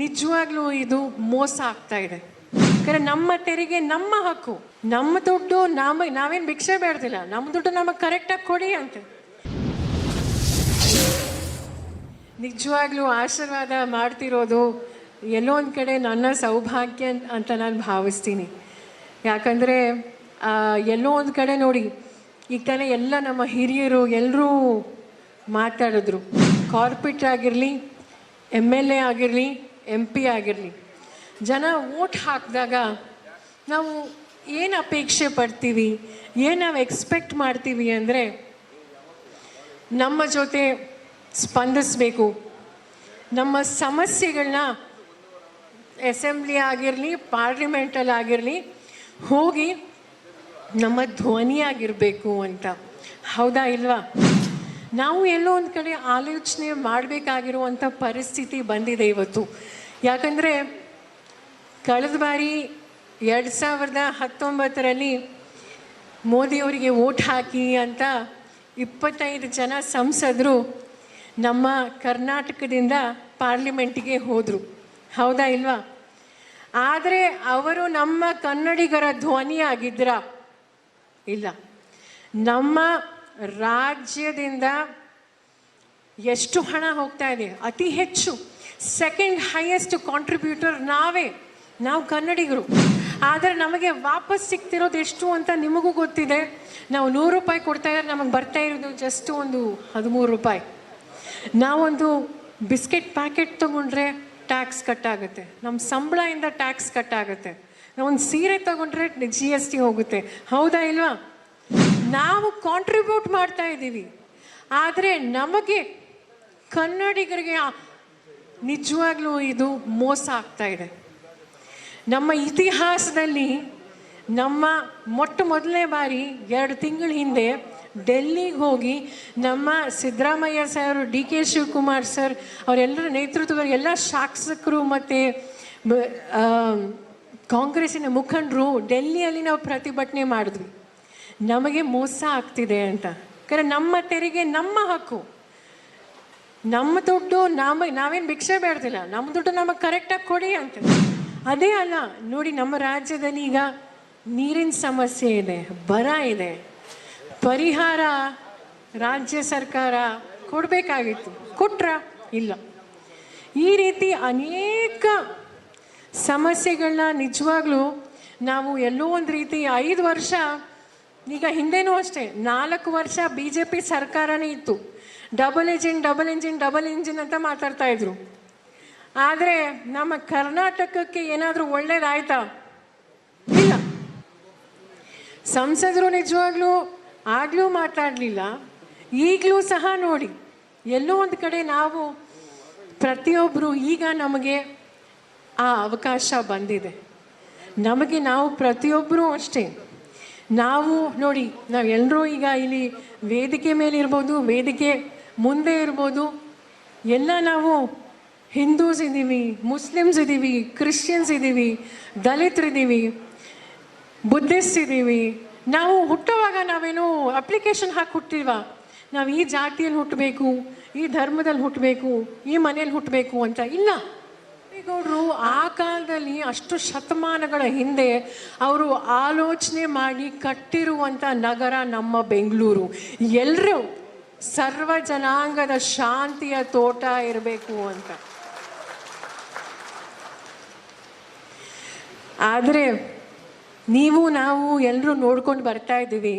ನಿಜವಾಗ್ಲೂ ಇದು ಮೋಸ ಆಗ್ತಾ ಇದೆ. ಯಾಕಂದ್ರೆ ನಮ್ಮ ತೆರಿಗೆ, ನಮ್ಮ ಹಕ್ಕು, ನಮ್ಮ ದುಡ್ಡು ನಮ್ಮ ನಾವೇನು ಭಿಕ್ಷೆ ಬೇಡ್ದಿಲ್ಲ. ನಮ್ಮ ದುಡ್ಡು ನಮಗೆ ಕರೆಕ್ಟಾಗಿ ಕೊಡಿ ಅಂತ. ನಿಜವಾಗ್ಲೂ ಆಶೀರ್ವಾದ ಮಾಡ್ತಿರೋದು ಎಲ್ಲೋ ಒಂದು ಕಡೆ ನನ್ನ ಸೌಭಾಗ್ಯ ಅಂತ ನಾನು ಭಾವಿಸ್ತೀನಿ. ಯಾಕಂದರೆ ಎಲ್ಲೋ ಒಂದು ಕಡೆ ನೋಡಿ, ಈಗ ತಾನೇ ಎಲ್ಲ ನಮ್ಮ ಹಿರಿಯರು ಎಲ್ಲರೂ ಮಾತಾಡಿದ್ರು. ಕಾರ್ಪೊರೇಟ್ ಆಗಿರಲಿ ಎಂ ಎಲ್ ಎ ಆಗಿರಲಿ ಎಂ ಪಿ ಆಗಿರಲಿ, ಜನ ಓಟ್ ಹಾಕಿದಾಗ ನಾವು ಏನು ಅಪೇಕ್ಷೆ ಪಡ್ತೀವಿ, ಏನು ನಾವು ಎಕ್ಸ್ಪೆಕ್ಟ್ ಮಾಡ್ತೀವಿ ಅಂದರೆ ನಮ್ಮ ಜೊತೆ ಸ್ಪಂದಿಸಬೇಕು. ನಮ್ಮ ಸಮಸ್ಯೆಗಳನ್ನ ಅಸೆಂಬ್ಲಿ ಆಗಿರಲಿ ಪಾರ್ಲಿಮೆಂಟಲ್ಲಿ ಆಗಿರಲಿ, ಹೋಗಿ ನಮ್ಮ ಧ್ವನಿಯಾಗಿರಬೇಕು ಅಂತ. ಹೌದಾ ಇಲ್ವಾ? ನಾವು ಎಲ್ಲೋ ಒಂದು ಕಡೆ ಆಲೋಚನೆ ಮಾಡಬೇಕಾಗಿರುವಂಥ ಪರಿಸ್ಥಿತಿ ಬಂದಿದೆ ಇವತ್ತು. ಯಾಕಂದರೆ ಕಳೆದ ಬಾರಿ ಎರಡು ಸಾವಿರದ ಹತ್ತೊಂಬತ್ತರಲ್ಲಿ ಮೋದಿಯವರಿಗೆ ವೋಟ್ ಹಾಕಿ ಅಂತ ಇಪ್ಪತ್ತೈದು ಜನ ಸಂಸದರು ನಮ್ಮ ಕರ್ನಾಟಕದಿಂದ ಪಾರ್ಲಿಮೆಂಟಿಗೆ ಹೋದರು. ಹೌದಾ ಇಲ್ವಾ? ಆದರೆ ಅವರು ನಮ್ಮ ಕನ್ನಡಿಗರ ಧ್ವನಿಯಾಗಿದ್ರ? ಇಲ್ಲ. ನಮ್ಮ ರಾಜ್ಯದಿಂದ ಎಷ್ಟು ಹಣ ಹೋಗ್ತಾ ಇದೆ? ಅತಿ ಹೆಚ್ಚು. ಸೆಕೆಂಡ್ ಹೈಯೆಸ್ಟ್ ಕಾಂಟ್ರಿಬ್ಯೂಟರ್ ನಾವೇ. ನಾವು ಕನ್ನಡಿಗರು. ಆದರೆ ನಮಗೆ ವಾಪಸ್ ಸಿಗ್ತಿರೋದು ಎಷ್ಟು ಅಂತ ನಿಮಗೂ ಗೊತ್ತಿದೆ. ನಾವು ನೂರು ರೂಪಾಯಿ ಕೊಡ್ತಾ ಇದ್ರೆ ನಮಗೆ ಬರ್ತಾ ಇರೋದು ಜಸ್ಟ್ ಒಂದು ಹದಿಮೂರು ರೂಪಾಯಿ. ನಾವೊಂದು ಬಿಸ್ಕೆಟ್ ಪ್ಯಾಕೆಟ್ ತೊಗೊಂಡ್ರೆ ಟ್ಯಾಕ್ಸ್ ಕಟ್ ಆಗುತ್ತೆ. ನಮ್ಮ ಸಂಬಳದಿಂದ ಟ್ಯಾಕ್ಸ್ ಕಟ್ ಆಗುತ್ತೆ. ನಾವೊಂದು ಸೀರೆ ತಗೊಂಡ್ರೆ ಜಿ ಎಸ್ ಟಿ ಹೋಗುತ್ತೆ. ಹೌದಾ ಇಲ್ವಾ? ನಾವು ಕಾಂಟ್ರಿಬ್ಯೂಟ್ ಮಾಡ್ತಾ ಇದ್ದೀವಿ. ಆದರೆ ನಮಗೆ ಕನ್ನಡಿಗರಿಗೆ ನಿಜವಾಗ್ಲೂ ಇದು ಮೋಸ ಆಗ್ತಾ ಇದೆ. ನಮ್ಮ ಇತಿಹಾಸದಲ್ಲಿ ನಮ್ಮ ಮೊಟ್ಟ ಮೊದಲನೇ ಬಾರಿ ಎರಡು ತಿಂಗಳ ಹಿಂದೆ ಡೆಲ್ಲಿಗೆ ಹೋಗಿ ನಮ್ಮ Siddaramaiah sir, D K Shivakumar sir, ಅವರೆಲ್ಲರ ನೇತೃತ್ವದಲ್ಲಿ ಎಲ್ಲ ಶಾಸಕರು ಮತ್ತು ಕಾಂಗ್ರೆಸ್ಸಿನ ಮುಖಂಡರು ಡೆಲ್ಲಿಯಲ್ಲಿ ನಾವು ಪ್ರತಿಭಟನೆ ಮಾಡಿದ್ವಿ. ನಮಗೆ ಮೋಸ ಆಗ್ತಿದೆ ಅಂತ. ಯಾಕಂದ್ರೆ ನಮ್ಮ ತೆರಿಗೆ ನಮ್ಮ ಹಕ್ಕು. ನಮ್ಮ ದುಡ್ಡು ನಮ್ಮ ನಾವೇನು ಭಿಕ್ಷೆ ಬೇಡ್ದಿಲ್ಲ. ನಮ್ಮ ದುಡ್ಡು ನಮಗೆ ಕರೆಕ್ಟಾಗಿ ಕೊಡಿ ಅಂತ. ಅದೇ ಅಲ್ಲ, ನೋಡಿ ನಮ್ಮ ರಾಜ್ಯದಲ್ಲಿ ಈಗ ನೀರಿನ ಸಮಸ್ಯೆ ಇದೆ, ಬರ ಇದೆ. ಪರಿಹಾರ ರಾಜ್ಯ ಸರ್ಕಾರ ಕೊಡಬೇಕಾಗಿತ್ತು. ಕೊಟ್ರ? ಇಲ್ಲ. ಈ ರೀತಿ ಅನೇಕ ಸಮಸ್ಯೆಗಳನ್ನ ನಿಜವಾಗ್ಲೂ ನಾವು ಎಲ್ಲೋ ಒಂದು ರೀತಿ ಐದು ವರ್ಷ ಈಗ ಹಿಂದೆನೂ ಅಷ್ಟೇ, ನಾಲ್ಕು ವರ್ಷ ಬಿ ಜೆ ಪಿ ಸರ್ಕಾರನೇ ಇತ್ತು. Double engine double engine double engine ಅಂತ ಮಾತಾಡ್ತಾ ಇದ್ರು. ಆದರೆ ನಮ್ಮ ಕರ್ನಾಟಕಕ್ಕೆ ಏನಾದರೂ ಒಳ್ಳೇದಾಯ್ತಾ? ಇಲ್ಲ. ಸಂಸದರು ನಿಜವಾಗ್ಲೂ ಆಗಲೂ ಮಾತಾಡಲಿಲ್ಲ. ಈಗಲೂ ಸಹ ನೋಡಿ. ಎಲ್ಲೋ ಒಂದು ಕಡೆ ನಾವು ಪ್ರತಿಯೊಬ್ಬರು ಈಗ ನಮಗೆ ಆ ಅವಕಾಶ ಬಂದಿದೆ. ನಮಗೆ ನಾವು ಪ್ರತಿಯೊಬ್ಬರೂ ಅಷ್ಟೇ. ನಾವು ನೋಡಿ ನಾವು ಎಲ್ಲರೂ ಈಗ ಇಲ್ಲಿ ವೇದಿಕೆ ಮೇಲೆ ಇರ್ಬೋದು, ವೇದಿಕೆ ಮುಂದೆ ಇರ್ಬೋದು. ಎಲ್ಲ ನಾವು ಹಿಂದೂಸ್ ಇದ್ದೀವಿ ಮುಸ್ಲಿಮ್ಸ್ ಇದ್ದೀವಿ ಕ್ರಿಶ್ಚಿಯನ್ಸ್ ಇದ್ದೀವಿ ದಲಿತರಿದ್ದೀವಿ ಬುದ್ಧಿಸ್ಟ್ ಇದ್ದೀವಿ. ನಾವು ಹುಟ್ಟುವಾಗ ನಾವೇನು ಅಪ್ಲಿಕೇಶನ್ ಹಾಕಿ ಹುಟ್ಟಿಲ್ವಾ? ನಾವು ಈ ಜಾತಿಯಲ್ಲಿ ಹುಟ್ಟಬೇಕು, ಈ ಧರ್ಮದಲ್ಲಿ ಹುಟ್ಟಬೇಕು, ಈ ಮನೇಲಿ ಹುಟ್ಟಬೇಕು ಅಂತ ಇಲ್ಲ. ಗೌಡರು ಆ ಕಾಲದಲ್ಲಿ ಅಷ್ಟು ಶತಮಾನಗಳ ಹಿಂದೆ ಅವರು ಆಲೋಚನೆ ಮಾಡಿ ಕಟ್ಟಿರುವಂಥ ನಗರ ನಮ್ಮ ಬೆಂಗಳೂರು. ಎಲ್ಲರೂ ಸರ್ವ ಜನಾಂಗದ ಶಾಂತಿಯ ತೋಟ ಇರಬೇಕು ಅಂತ. ಆದರೆ ನೀವು ನಾವು ಎಲ್ಲರೂ ನೋಡ್ಕೊಂಡು ಬರ್ತಾ ಇದ್ದೀವಿ.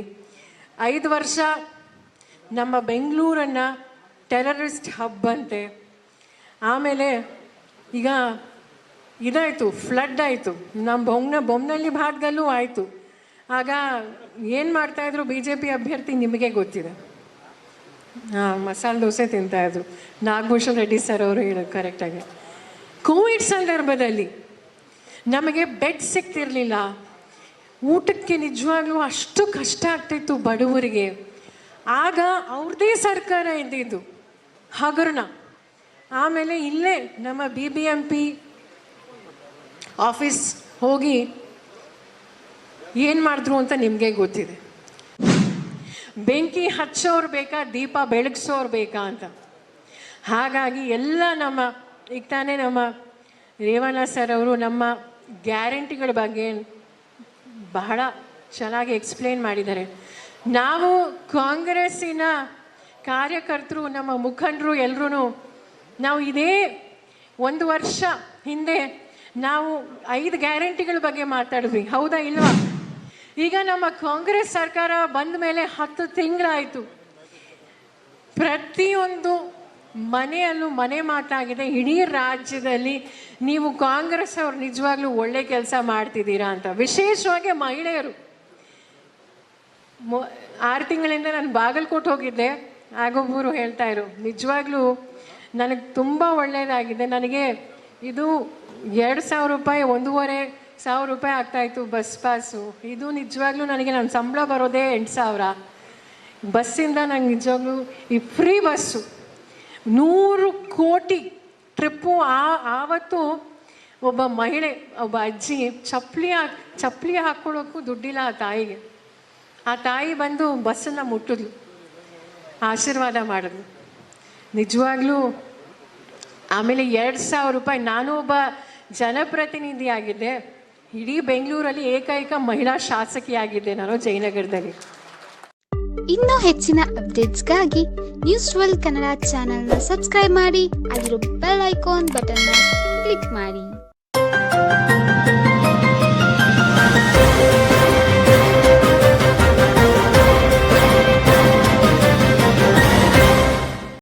ಐದು ವರ್ಷ ನಮ್ಮ ಬೆಂಗಳೂರನ್ನು ಟೆರರಿಸ್ಟ್ ಹಬ್ ಅಂತೆ. ಆಮೇಲೆ ಈಗ ಇದಾಯಿತು ಫ್ಲಡ್ ಆಯಿತು. ನಮ್ಮ ಬೊಮ್ಮನ ಬೊಮ್ಮನಲ್ಲಿ ಭಾಗದಲ್ಲೂ ಆಯಿತು. ಆಗ ಏನು ಮಾಡ್ತಾಯಿದ್ರು ಬಿ ಜೆ ಪಿ ಅಭ್ಯರ್ಥಿ ನಿಮಗೆ ಗೊತ್ತಿದೆ. ಹಾಂ, ಮಸಾಲೆ ದೋಸೆ ತಿಂತಾಯಿದ್ರು ನಾಗಭೂಷಣ್ ರೆಡ್ಡಿ ಸರ್ ಅವರು ಹೇಳೋದು ಕರೆಕ್ಟಾಗಿ ಕೋವಿಡ್ ಸಂದರ್ಭದಲ್ಲಿ ನಮಗೆ ಬೆಡ್ ಸಿಗ್ತಿರಲಿಲ್ಲ ಊಟಕ್ಕೆ ನಿಜವಾಗ್ಲೂ ಅಷ್ಟು ಕಷ್ಟ ಆಗ್ತಿತ್ತು ಬಡವರಿಗೆ. ಆಗ ಅವ್ರದ್ದೇ ಸರ್ಕಾರ ಇದ್ದಿದ್ದು ಹಗರಣ. ಆಮೇಲೆ ಇಲ್ಲೇ ನಮ್ಮ B B M P office ಹೋಗಿ ಏನು ಮಾಡಿದ್ರು ಅಂತ ನಿಮಗೆ ಗೊತ್ತಿದೆ. ಬೆಂಕಿ ಹಚ್ಚೋರು ಬೇಕಾ, ದೀಪ ಬೆಳಗಿಸೋರು ಬೇಕಾ ಅಂತ. ಹಾಗಾಗಿ ಎಲ್ಲ ನಮ್ಮ, ಈಗ ತಾನೇ ನಮ್ಮ ರೇವಣ್ಣ ಸರ್ ಅವರು ನಮ್ಮ ಗ್ಯಾರಂಟಿಗಳ ಬಗ್ಗೆ ಬಹಳ ಚೆನ್ನಾಗಿ ಎಕ್ಸ್ಪ್ಲೇನ್ ಮಾಡಿದ್ದಾರೆ. ನಾವು ಕಾಂಗ್ರೆಸ್ಸಿನ ಕಾರ್ಯಕರ್ತರು, ನಮ್ಮ ಮುಖಂಡರು ಎಲ್ಲರೂ ನಾವು ಇದೇ ಒಂದು ವರ್ಷ ಹಿಂದೆ ನಾವು ಐದು ಗ್ಯಾರಂಟಿಗಳ ಬಗ್ಗೆ ಮಾತಾಡಿದ್ವಿ. ಹೌದಾ ಇಲ್ವಾ? ಈಗ ನಮ್ಮ ಕಾಂಗ್ರೆಸ್ ಸರ್ಕಾರ ಬಂದ ಮೇಲೆ ಹತ್ತು ತಿಂಗಳಾಯಿತು. ಪ್ರತಿಯೊಂದು ಮನೆಯಲ್ಲೂ ಮನೆ ಮಾತಾಗಿದೆ. ಇಡೀ ರಾಜ್ಯದಲ್ಲಿ ನೀವು ಕಾಂಗ್ರೆಸ್ ಅವರು ನಿಜವಾಗ್ಲೂ ಒಳ್ಳೆ ಕೆಲಸ ಮಾಡ್ತಿದ್ದೀರಾ ಅಂತ. ವಿಶೇಷವಾಗಿ ಮಹಿಳೆಯರು. ಆರು ತಿಂಗಳಿಂದ ನಾನು ಬಾಗಲಕೋಟೆ ಹೋಗಿದ್ದೆ. ಆಗೊಬ್ಬರು ಹೇಳ್ತಾ ಇರು. ನಿಜವಾಗ್ಲೂ ನನಗೆ ತುಂಬ ಒಳ್ಳೆಯದಾಗಿದೆ ನನಗೆ ಇದು ಎರಡು ಸಾವಿರ ರೂಪಾಯಿ, ಒಂದೂವರೆ ಸಾವಿರ ರೂಪಾಯಿ ಆಗ್ತಾಯಿತ್ತು ಬಸ್ ಪಾಸು. ಇದು ನಿಜವಾಗ್ಲೂ ನನಗೆ ನನ್ನ ಸಂಬಳ ಬರೋದೇ ಎಂಟು ಸಾವಿರ. ಬಸ್ಸಿಂದ ನಂಗೆ ನಿಜವಾಗ್ಲೂ ಈ ಫ್ರೀ ಬಸ್ಸು ನೂರು ಕೋಟಿ ಟ್ರಿಪ್ಪು ಆ, ಆವತ್ತು ಒಬ್ಬ ಮಹಿಳೆ, ಒಬ್ಬ ಅಜ್ಜಿ ಚಪ್ಪಲಿ ಹಾಕ್ ಚಪ್ಪಲಿ ಹಾಕ್ಕೊಳ್ಳೋಕ್ಕೂ ದುಡ್ಡಿಲ್ಲ ಆ ತಾಯಿಗೆ. ಆ ತಾಯಿ ಬಂದು ಬಸ್ಸನ್ನು ಮುಟ್ಟಿದ್ಲು. ಆಶೀರ್ವಾದ ಮಾಡಿದ್ಲು. ನಿಜವಾಗ್ಲೂ? ಆಮೇಲೆ ಎರಡು ಸಾವಿರ ರೂಪಾಯಿ. ನಾನು ಒಬ್ಬ ಜನಪ್ರತಿನಿಧಿ ಆಗಿದ್ದೆ ಇಡೀ ಬೆಂಗಳೂರಲ್ಲಿ ಏಕೈಕ ಮಹಿಳಾ ಶಾಸಕಿಯಾಗಿದ್ದೆ ನಾನು ಜಯನಗರದಲ್ಲಿ. ಇನ್ನೂ ಹೆಚ್ಚಿನ ಅಪ್ಡೇಟ್ಸ್ಗಾಗಿ ನ್ಯೂಸ್ ಟ್ವೆಲ್ ಕನ್ನಡ ಚಾನೆಲ್ನ ಸಬ್ಸ್ಕ್ರೈಬ್ ಮಾಡಿ ಅದರ ಬೆಲ್ ಐಕಾನ್ ಬಟನ್ನ ಕ್ಲಿಕ್ ಮಾಡಿ.